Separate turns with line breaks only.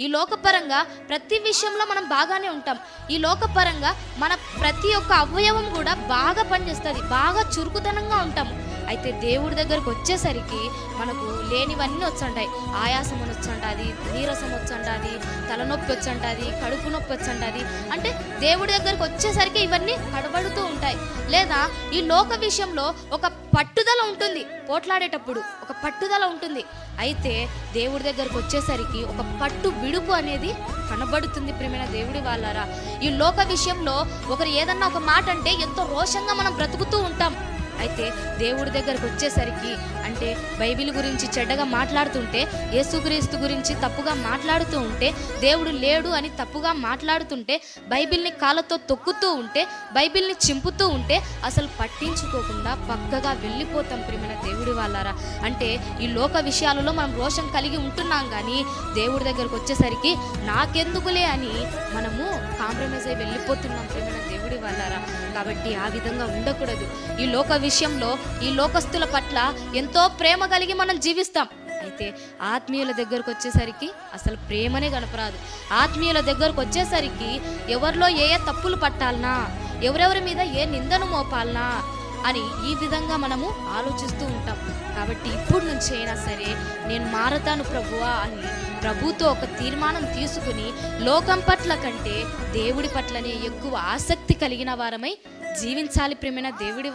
ఈ లోకపరంగా ప్రతి విషయంలో మనం బాగానే ఉంటాం. ఈ లోకపరంగా మన ప్రతి ఒక్క అవయవం కూడా బాగా పనిచేస్తుంది. బాగా చురుకుతనంగా ఉంటాము. అయితే దేవుడి దగ్గరకు వచ్చేసరికి మనకు లేనివన్నీ వచ్చుంటాయి. ఆయాసం అని వచ్చుంటుంది నీరసం వచ్చుంటుంది తలనొప్పి వచ్చంటుంది కడుపు నొప్పి వచ్చంటుంది. అంటే దేవుడి దగ్గరకు వచ్చేసరికి ఇవన్నీ కడబడుతూ ఉంటాయి. లేదా ఈ లోక విషయంలో ఒక పట్టుదల ఉంటుంది పోట్లాడేటప్పుడు ఒక పట్టుదల ఉంటుంది. అయితే దేవుడి దగ్గరకు వచ్చేసరికి ఒక పట్టు విడుపు అనేది కనబడుతుంది ప్రేమైన దేవుడి వాళ్ళారా. ఈ లోక విషయంలో ఒకరు ఏదన్నా ఒక మాట అంటే ఎంతో రోషంగా మనం బ్రతుకుతూ ఉంటాం. అయితే దేవుడి దగ్గరకు వచ్చేసరికి అంటే బైబిల్ గురించి చెడ్డగా మాట్లాడుతుంటే యేసుక్రీస్తు గురించి తప్పుగా మాట్లాడుతూ ఉంటే దేవుడు లేడు అని తప్పుగా మాట్లాడుతుంటే బైబిల్ని కాళ్ళతో తొక్కుతూ ఉంటే బైబిల్ని చింపుతూ ఉంటే అసలు పట్టించుకోకుండా పక్కగా వెళ్ళిపోతాం ప్రియమైన దేవుడి వాళ్ళారా. అంటే ఈ లోక విషయాలలో మనం రోషం కలిగి ఉంటున్నాం కానీ దేవుడి దగ్గరకు వచ్చేసరికి నాకెందుకులే అని మనము కాంప్రమైజ్ అయి వెళ్ళిపోతున్నాం ప్రియమైన దేవుడి వాళ్ళారా. కాబట్టి ఆ విధంగా ఉండకూడదు. ఈ లోక విషయంలో ఈ లోకస్తుల పట్ల ఎంతో ప్రేమ కలిగి మనం జీవిస్తాం. అయితే ఆత్మీయుల దగ్గరకు వచ్చేసరికి అసలు ప్రేమనే గడపరాదు ఆత్మీయుల దగ్గరకు వచ్చేసరికి ఎవరిలో ఏ ఏ తప్పులు పట్టాలనా ఎవరెవరి మీద ఏ నిందను మోపాలనా అని ఈ విధంగా మనము ఆలోచిస్తూ ఉంటాం. కాబట్టి ఇప్పుడు నుంచి అయినా సరే నేను మారతాను ప్రభువా అని ప్రభుతో ఒక తీర్మానం తీసుకుని లోకం పట్ల కంటే దేవుడి పట్లనే ఎక్కువ ఆసక్తి కలిగిన వారమై జీవించాలి ప్రేమైన దేవుడి